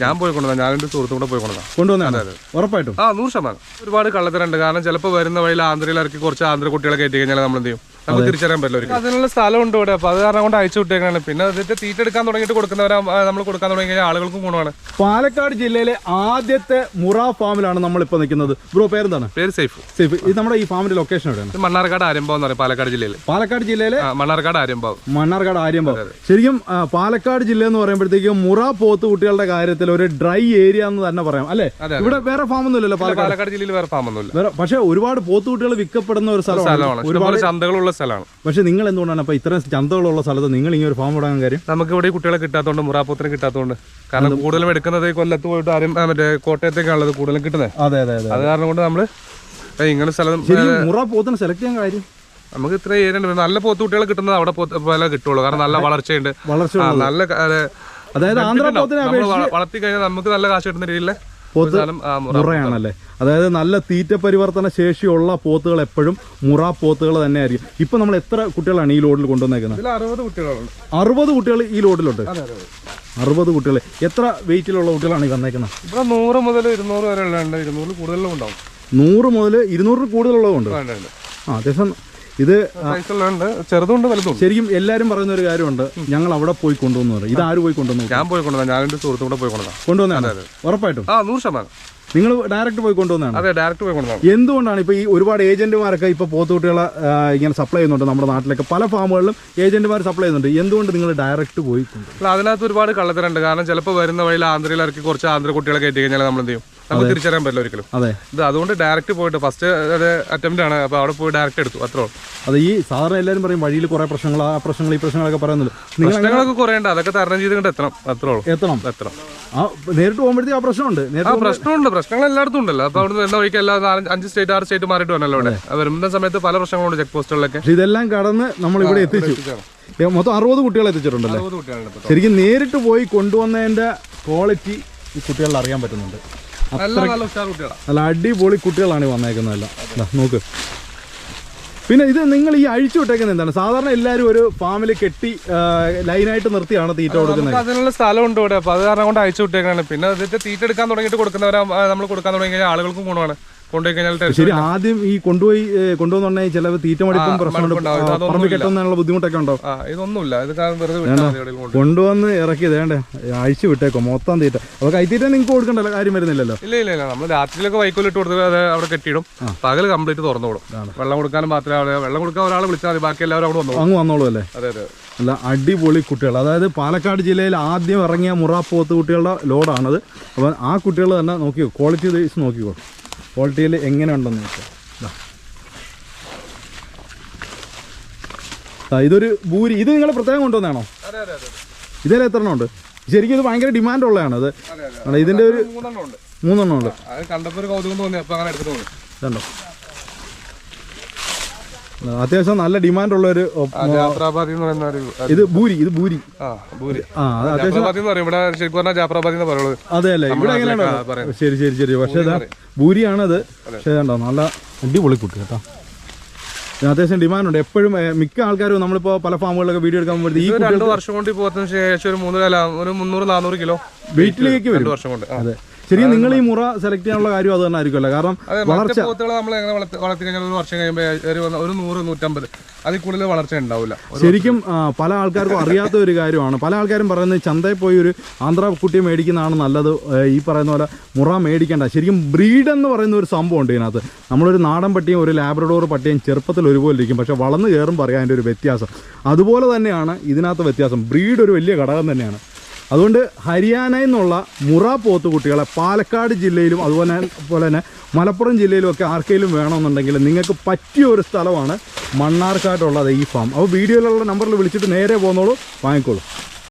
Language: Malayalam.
ഞാൻ പോയി കൊണ്ടുവന്ന ഞാൻ എന്റെ സുഹൃത്തും കൂടെ പോയി കൊണ്ടുവന്ന. കൊണ്ടുവന്നാണ് ഉറപ്പായിട്ടും. ആ നൂറ് ശതമാനം. ഒരുപാട് കള്ളത്തരണ്ട്. കാരണം ചിലപ്പോൾ വരുന്ന വഴിയിൽ ആന്ധ്രയിൽ ഇറക്കി കുറച്ച് ആന്ധ്ര കുട്ടികളെ കയറ്റി കഴിഞ്ഞാൽ നമ്മൾ എന്ത് ചെയ്യും? നമുക്ക് തിരിച്ചറിയാൻ പറ്റില്ല. അതിനുള്ള സ്ഥലമുണ്ട് ഇവിടെ. അപ്പൊ അത് കാരണം കൊണ്ട് അയച്ചു വിട്ടേക്കാണ് പിന്നെ അതിന്റെ തീറ്റ എടുക്കാൻ തുടങ്ങിയിട്ട് കൊടുക്കുന്നവരാ നമ്മൾ കൊടുക്കാൻ തുടങ്ങി കഴിഞ്ഞാൽ ആളുകൾക്കും ഗുണമാണ്. പാലക്കാട് ജില്ലയിലെ ആദ്യത്തെ മുറ ഫാമിലാണ് നമ്മൾ ഇപ്പൊ നിൽക്കുന്നത്. ബ്രോ പേരെന്താണ്? പേര് സേഫ് സേഫ് ഇത് നമ്മുടെ ഈ ഫാമിന്റെ ലൊക്കേഷൻ എവിടെയാണ്? മണ്ണാർക്കാട് ആര്യമ്പാവ് എന്ന് പറയും പാലക്കാട് ജില്ലയിൽ പാലക്കാട് ജില്ലയിലെ? മണ്ണാർക്കാട് ആര്യമ്പാവ്. മണ്ണാർക്കാട് ആര്യമ്പാവ്. ശരിക്കും പാലക്കാട് ജില്ല എന്ന് പറയുമ്പോഴത്തേക്കും മുറ പോത്ത് കുട്ടികളുടെ കാര്യത്തിൽ ഒരു ഡ്രൈ ഏരിയ എന്ന് തന്നെ പറയാം അല്ലേ? ഇവിടെ വേറെ ഫാം ഒന്നുമില്ലല്ലോ പാലക്കാട്? പാലക്കാട് ജില്ലയിൽ വേറെ ഫാമൊന്നും ഇല്ല പക്ഷെ ഒരുപാട് പോത്ത് കുട്ടികൾ വിൽക്കപ്പെടുന്ന ഒരു സ്ഥലമാണ്. ഒരുപാട് ചന്തകളുള്ള സ്ഥലമാണ്. പക്ഷേ നിങ്ങൾ എന്തുകൊണ്ടാണ് അപ്പൊ ഇത്രയും ചന്തകളുള്ള സ്ഥലത്ത് നിങ്ങൾ ഇങ്ങനെ ഒരു ഫാം തുടങ്ങാൻ കാര്യം? നമുക്ക് ഇവിടെ കുട്ടികളെ കിട്ടാത്തതുകൊണ്ട് മുറാപ്പൂത്തിനെ കിട്ടാത്തതുകൊണ്ട് കാരണം കൂടുതലും എടുക്കുന്നത് കൊല്ലത്ത് പോയിട്ട് ആരും മറ്റേ കോട്ടയത്തേക്കാണുള്ളത് കൂടുതലും കിട്ടുന്നത്. അതെ അതെ അതെ അത് കാരണം കൊണ്ട് നമ്മൾ ഇങ്ങനെ സ്ഥലം മുറ പോത്തിനെ സെലക്ട് ചെയ്യാൻ കാര്യം? നമുക്ക് ഇത്ര ഏരിയ നല്ല പോത്ത് കുട്ടികളെ കിട്ടുന്നത് അവിടെ പോലെ കിട്ടുള്ളൂ. കാരണം നല്ല വളർച്ചയുണ്ട്. വളർച്ച നല്ല അതായത് വളർത്തി കഴിഞ്ഞാൽ നമുക്ക് നല്ല കാശ് കിട്ടുന്ന രീതിയിൽ പോത്ത് മുറയാണല്ലേ? അതായത് നല്ല തീറ്റ പരിവർത്തന ശേഷിയുള്ള പോത്തുകൾ എപ്പോഴും മുറ പോത്തുകൾ തന്നെ ആയിരിക്കും ഇപ്പൊ നമ്മൾ എത്ര കുട്ടികളാണ് ഈ ലോഡിൽ കൊണ്ടുവന്നേക്കുന്നത്? അറുപത് കുട്ടികളുണ്ട്. അറുപത് കുട്ടികൾ ഈ ലോഡിലുണ്ട്? അറുപത് കുട്ടികൾ. എത്ര വെയിറ്റിലുള്ള കുട്ടികളാണ് ഈ വന്നേക്കുന്നത്? ഇവിടെ നൂറ് മുതൽ ഇരുന്നൂറ് വരെ ഉള്ളുണ്ട് ഇരുന്നൂറിൽ കൂടുതലും ഉണ്ടാവും. നൂറ് മുതൽ ഇരുന്നൂറിൽ കൂടുതലുള്ളതുണ്ട്. ആ അത്യാവശ്യം ഇത് ചെറുതുണ്ട് ശരിക്കും എല്ലാരും പറയുന്ന ഒരു കാര്യമുണ്ട്. ഞങ്ങൾ അവിടെ പോയി കൊണ്ടുവന്നു പറയും. ഇത് ആര് പോയി കൊണ്ടുവന്നു ഞാൻ പോയി കൊണ്ടുവന്നു. ഞാൻ എന്റെ സുഹൃത്തും കൂടെ പോയി കൊണ്ടുവന്നു. കൊണ്ടുവന്നാണ്? ഉറപ്പായിട്ടും. ആ നൂറ് ശതമാനം. നിങ്ങൾ ഡയറക്റ്റ് പോയി കൊണ്ടുവന്നാണ്? അതെ ഡയറക്റ്റ് പോയി കൊണ്ടുവന്നു എന്തുകൊണ്ടാണ് ഇപ്പൊ ഈ ഒരുപാട് ഏജന്റുമാരൊക്കെ ഇപ്പൊ പോത്തുകുട്ടികളെ ഇങ്ങനെ സപ്ലൈ ചെയ്യുന്നുണ്ട് നമ്മുടെ നാട്ടിലൊക്കെ? പല ഫാമുകളിലും ഏജന്റുമാർ സപ്ലൈ ചെയ്യുന്നുണ്ട്. എന്തുകൊണ്ട് നിങ്ങൾ ഡയറക്റ്റ് പോയി അല്ല അതിനകത്ത് ഒരുപാട് കള്ളത്തരണ്ട് കാരണം ചിലപ്പോൾ വരുന്ന വഴിയിൽ ആന്ധ്രയിലിറക്കി കുറച്ച് ആന്ധ്ര കുട്ടികളെ കയറ്റി കഴിഞ്ഞാൽ നമ്മൾ എന്ത് ചെയ്യും? നമുക്ക് തിരിച്ചറിയാൻ പറ്റില്ല ഒരിക്കലും. അതെ. ഇത് അതുകൊണ്ട് ഡയറക്റ്റ് പോയിട്ട് ഫസ്റ്റ് അറ്റംപ്റ്റ് ആണ്. അപ്പോൾ അവിടെ പോയി ഡയറക്റ്റ് എടുത്തു. അത്രേ ഉള്ളൂ. അത് ഈ സാധാരണ എല്ലാവരും പറയും വഴിയിൽ കുറെ പ്രശ്നങ്ങൾ ആ പ്രശ്നങ്ങൾ ഈ പ്രശ്നങ്ങളൊക്കെ പറയുന്നുണ്ട്. പ്രശ്നങ്ങളൊക്കെ കുറേ ഉണ്ട് അതൊക്കെ തരണം ചെയ്ത് കൊണ്ട് എത്തണം. അത്രേ ഉള്ളൂ. എത്തണം. എത്തണം. ആ നേരിട്ട് പോകുമ്പോഴത്തേക്ക് ആ പ്രശ്നമുണ്ട്. ആ പ്രശ്നമുണ്ട്. പ്രശ്നങ്ങൾ എല്ലായിടത്തും ഉണ്ടല്ലോ. അപ്പോൾ അവിടെ വരുന്ന വഴിക്ക് എല്ലാ അഞ്ച് സ്റ്റേറ്റ് ആറ് സ്റ്റേറ്റ് മാറിയിട്ട് വന്നല്ലോ അവിടെ. വരുന്ന സമയത്ത് പല പ്രശ്നങ്ങളുണ്ട് ചെക്ക് പോസ്റ്റുകളിലൊക്കെ ഇതെല്ലാം കടന്ന് നമ്മൾ ഇവിടെ എത്തിച്ചു. മൊത്തം അറുപത് കുട്ടികളെ എത്തിച്ചിട്ടുണ്ടല്ലോ? ശരിക്കും നേരിട്ട് പോയി കൊണ്ടുവന്നതിന്റെ ക്വാളിറ്റി ഈ കുട്ടികളിൽ അറിയാൻ പറ്റുന്നുണ്ട്. നല്ല അടിപൊളി കുട്ടികളാണ് വന്നേക്കുന്നതെല്ലാം നോക്ക്. പിന്നെ ഇത് നിങ്ങൾ ഈ അഴിച്ചു വിട്ടേക്കുന്നത് എന്താണ്? സാധാരണ എല്ലാവരും ഒരു ഫാമിൽ കെട്ടി ലൈനായിട്ട് നിർത്തിയാണ് തീറ്റ കൊടുക്കുന്നത്. അതിനുള്ള സ്ഥലമുണ്ട് ഇവിടെ. അപ്പോൾ അത് കാരണം കൊണ്ട് അഴിച്ചു വിട്ടേക്കാണ് പിന്നെ അതിന്റെ തീറ്റ എടുക്കാൻ തുടങ്ങിയിട്ട് കൊടുക്കുന്നവരാ നമ്മൾ കൊടുക്കാൻ തുടങ്ങി കഴിഞ്ഞാൽ ആളുകൾക്കും ഗുണമാണ്. കൊണ്ടുപോയി ശരി ആദ്യം ഈ കൊണ്ടുപോയി കൊണ്ടുവന്നുണ്ടെങ്കിൽ ചില തീറ്റ മടിപ്പും പ്രശ്നമുണ്ട് പറമ്പ് കെട്ടുന്നതിനുള്ള ബുദ്ധിമുട്ടൊക്കെ ഉണ്ടോ ഇതൊന്നുമില്ല. ഇത് കാരണം വെറുതെ കൊണ്ടുവന്ന് ഇറക്കി വേണ്ടേ അഴിച്ചു വിട്ടേക്കോ മൊത്തം തീറ്റ. അപ്പൊ കൈത്തീറ്റ നിങ്ങൾക്ക് കൊടുക്കണ്ടല്ലോ കാര്യം വരുന്നില്ലല്ലോ? ഇല്ല ഇല്ല ഇല്ല. നമ്മൾ രാത്രിയിലൊക്കെ വൈക്കോലിട്ട് കൊടുത്ത് അത് അവിടെ കെട്ടിയിടും. പകൽ കംപ്ലീറ്റ് തുറന്നു വിടും. വെള്ളം കൊടുക്കാനും മാത്രമേ വെള്ളം കൊടുക്കാൻ ഒരാളെ വിളിച്ചാൽ മതി. ബാക്കി എല്ലാവരും അവിടെ വന്നു അങ്ങ് വന്നോളൂ അല്ലേ? അതെ അതെ. അല്ല അടിപൊളി കുട്ടികൾ. അതായത് പാലക്കാട് ജില്ലയിൽ ആദ്യം ഇറങ്ങിയ മുറ പോത്ത് കുട്ടികളുടെ ലോഡാണത്. അപ്പം ആ കുട്ടികൾ തന്നെ നോക്കിയോ ക്വാളിറ്റി നോക്കിക്കോ. ക്വാളിറ്റിയിൽ എങ്ങനെ ഉണ്ടെന്ന് വെച്ചാൽ ഇതൊരു ഭൂരി ഇത് നിങ്ങൾ പ്രത്യേകം കൊണ്ടുവന്നാണോ ഇതിൽ എത്ര എണ്ണം ഉണ്ട്? ശരിക്കും ഇത് ഭയങ്കര ഡിമാൻഡ് ഉള്ളതാണ് അത് ഇതിന്റെ ഒരു മൂന്നെണ്ണം ഉണ്ട്. മൂന്നെണ്ണം ഉണ്ട്. കണ്ടപ്പോൾ ഒരു കൗതുകം തോന്നി അപ്പോൾ അങ്ങനെ എടുത്തിട്ട് ഇതുണ്ടോ അത്യാവശ്യം നല്ല ഡിമാൻഡ് ഉള്ള ഒരു ജാഫ്രാബാദി എന്ന് പറയുന്ന ഒരു ഇത് ഭൂരി ഇത് ഭൂരി. ആ ഭൂരി. ആ ജാഫ്രാബാദി എന്ന് പറയും ഇവിടെ ശരിക്കും പറഞ്ഞാൽ ജാഫ്രാബാദി എന്ന് പറയുള്ളത് അതെ അല്ലേ? ഇവിടെ എങ്ങനെയാണോ ശരി ശരി ശരി. പക്ഷേ ഭൂരിയാണത്. പക്ഷേ കണ്ടോ നല്ല അടിപൊളി കുട്ടി കേട്ടോ. അത്യാവശ്യം ഡിമാൻഡ് ഉണ്ട് എപ്പോഴും മിക്ക ആൾക്കാരും നമ്മളിപ്പോ പല ഫാമുകളിലൊക്കെ വീഡിയോ എടുക്കാൻ പോകുമ്പോൾ ഈ രണ്ട് വർഷം കൊണ്ട് പോത്തിന് ശേഷം ഒരു മൂന്ന് ഒരു മുന്നൂറ് നാനൂറ് കിലോ. വെയിറ്റിലേക്ക് വരും. വർഷം കൊണ്ട്. അതെ. ശരിക്കും നിങ്ങൾ ഈ മുറ സെലക്ട് ചെയ്യാനുള്ള കാര്യം അത് തന്നെ ആയിരിക്കുമല്ലോ. കാരണം വളർച്ച നമ്മൾ എങ്ങനെ വളർത്തി കഴിഞ്ഞാൽ ഒരു വർഷം കഴിയുമ്പോൾ ഒരു നൂറ് നൂറ്റമ്പത് അതിൽ കൂടുതൽ വളർച്ച ഉണ്ടാവില്ല. ശരിക്കും പല ആൾക്കാർക്കും അറിയാത്ത ഒരു കാര്യമാണ്. പല ആൾക്കാരും പറയുന്നത് ചന്തയിൽ പോയി ഒരു ആന്ധ്ര കുട്ടിയെ മേടിക്കുന്നതാണ് നല്ലത്. ഈ പറയുന്ന പോലെ മുറ മേടിക്കേണ്ട. ശരിക്കും ബ്രീഡ് എന്ന് പറയുന്ന ഒരു സംഭവം ഉണ്ട് ഇതിനകത്ത്. നമ്മളൊരു നാടൻ പട്ടിയും ഒരു ലാബ്രഡോർ പട്ടിയും ചെറുപ്പത്തിൽ ഒരുപോലെ ഇരിക്കും. പക്ഷേ വളർന്നു കയറും അതിന്റെ ഒരു വ്യത്യാസം. അതുപോലെ തന്നെയാണ് ഇതിനകത്ത് വ്യത്യാസം. ബ്രീഡ് ഒരു വലിയ ഘടകം തന്നെയാണ്. അതുകൊണ്ട് ഹരിയാനയിൽ നിന്നുള്ള മുറ പോത്ത് കുട്ടികളെ പാലക്കാട് ജില്ലയിലും അതുപോലെ പോലെ തന്നെ മലപ്പുറം ജില്ലയിലും ഒക്കെ ആർക്കെങ്കിലും വേണമെന്നുണ്ടെങ്കിൽ നിങ്ങൾക്ക് പറ്റിയ ഒരു സ്ഥലമാണ് മണ്ണാർക്കാട്ടുള്ളത് ഈ ഫാം അപ്പോൾ വീഡിയോയിലുള്ള നമ്പറിൽ വിളിച്ചിട്ട് നേരെ പോന്നോളൂ. വാങ്ങിക്കോളൂ.